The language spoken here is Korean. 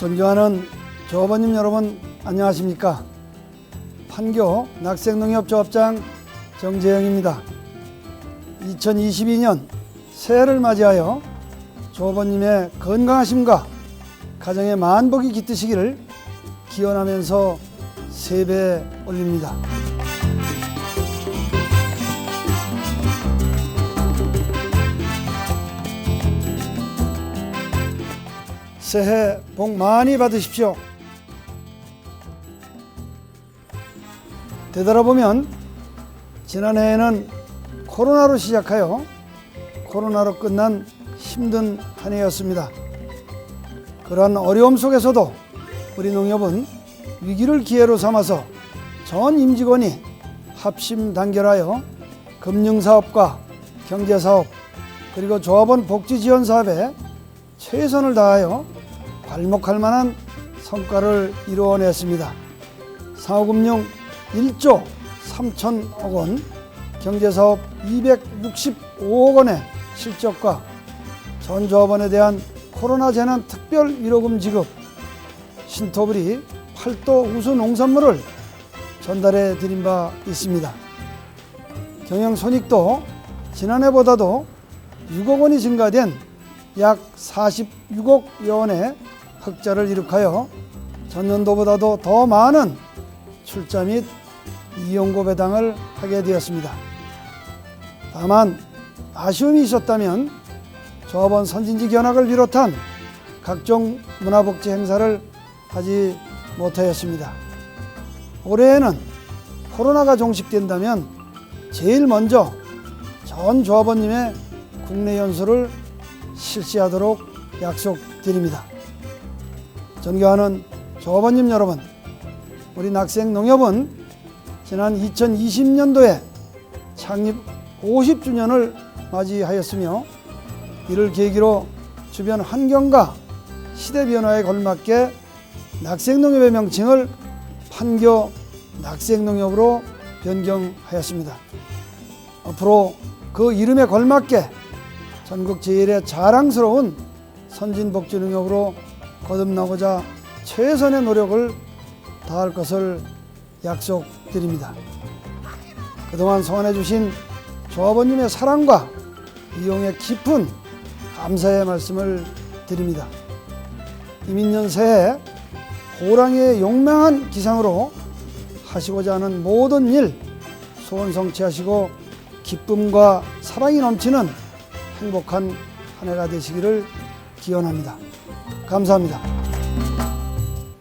존경하는 조업원님 여러분 안녕하십니까? 판교 낙생농협조합장 정재영입니다. 2022년 새해를 맞이하여 조업원님의 건강하심과 가정의 만복이 깃드시기를 기원하면서 세배 올립니다. 새해 복 많이 받으십시오. 되돌아보면 지난해에는 코로나로 시작하여 코로나로 끝난 힘든 한 해였습니다. 그러한 어려움 속에서도 우리 농협은 위기를 기회로 삼아서 전 임직원이 합심 단결하여 금융사업과 경제사업 그리고 조합원 복지지원 사업에 최선을 다하여 괄목할 만한 성과를 이루어냈습니다. 상호금융 1조 3천억 원, 경제사업 265억 원의 실적과 전 조합원에 대한 코로나 재난 특별 위로금 지급, 신토불이 8도 우수 농산물을 전달해 드린 바 있습니다. 경영 손익도 지난해보다도 6억 원이 증가된 약 46억 여 원의 흑자를 이룩하여 전년도보다도 더 많은 출자 및 이용고 배당을 하게 되었습니다. 다만 아쉬움이 있었다면 조합원 선진지 견학을 비롯한 각종 문화복지 행사를 하지 못하였습니다. 올해에는 코로나가 종식된다면 제일 먼저 전 조합원님의 국내 연수를 실시하도록 약속드립니다. 존경하는 조합원님 여러분, 우리 낙생 농협은 지난 2020년도에 창립 50주년을 맞이하였으며 이를 계기로 주변 환경과 시대 변화에 걸맞게 낙생농협의 명칭을 판교 낙생농협으로 변경하였습니다. 앞으로 그 이름에 걸맞게 전국 제일의 자랑스러운 선진복지농협으로 거듭나고자 최선의 노력을 다할 것을 약속드립니다. 그동안 성원해 주신 조합원님의 사랑과 이용의 깊은 감사의 말씀을 드립니다. 이민년 새해 호랑이의 용맹한 기상으로 하시고자 하는 모든 일 소원 성취하시고 기쁨과 사랑이 넘치는 행복한 한 해가 되시기를 기원합니다. 감사합니다.